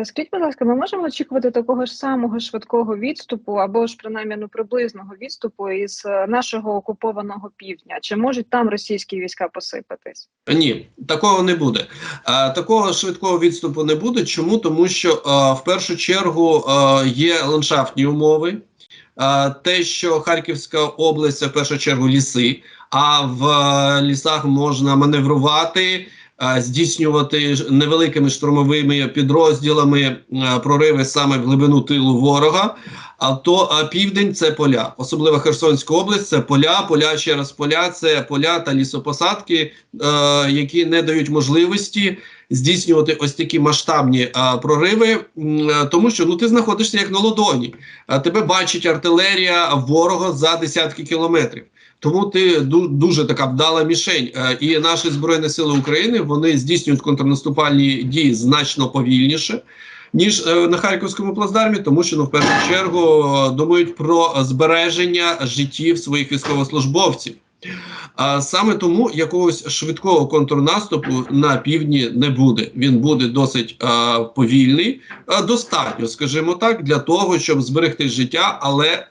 Е, Скажіть, будь ласка, ми можемо очікувати такого ж самого швидкого відступу або ж принаймні ну, приблизного відступу із е, нашого окупованого півдня? Чи можуть там російські війська посипатись? Ні, такого не буде. А, такого швидкого відступу не буде. Чому? Тому що в першу чергу є ландшафтні умови. Те, що Харківська область це в першу чергу ліси, а в лісах можна маневрувати, здійснювати ж- невеликими штурмовими підрозділами прориви саме в глибину тилу ворога. А то а, південь це поля, особливо Херсонська область, це поля, поля ще раз поля, це поля та лісопосадки, е, які не дають можливості здійснювати ось такі масштабні е, прориви, е, тому що ну ти знаходишся як на ладоні, а тебе бачить артилерія ворога за десятки кілометрів. Тому ти дуже така вдала мішень. Е, і наші збройні сили України вони здійснюють контрнаступальні дії значно повільніше. Ніж е, на харківському плацдармі, тому що ну в першу чергу е, думають про збереження життів своїх військовослужбовців. А саме тому якогось швидкого контрнаступу на півдні не буде. Він буде досить а, повільний, а, достатньо, скажімо так, для того, щоб зберегти життя, але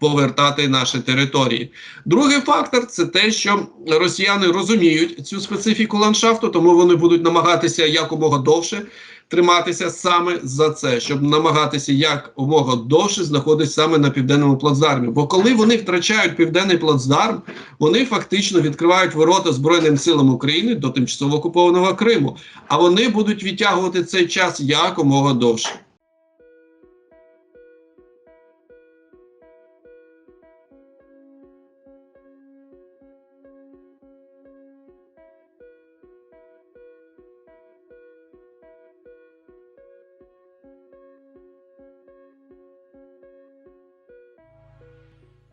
повертати наші території. Другий фактор це те, що росіяни розуміють цю специфіку ландшафту, тому вони будуть намагатися якомога довше триматися саме за це, щоб намагатися якомога довше знаходитися саме на південному плацдармі. Бо коли вони втрачають південний плацдарм, вони фактично відкривають ворота Збройним силам України до тимчасово окупованого Криму. А вони будуть відтягувати цей час якомога довше.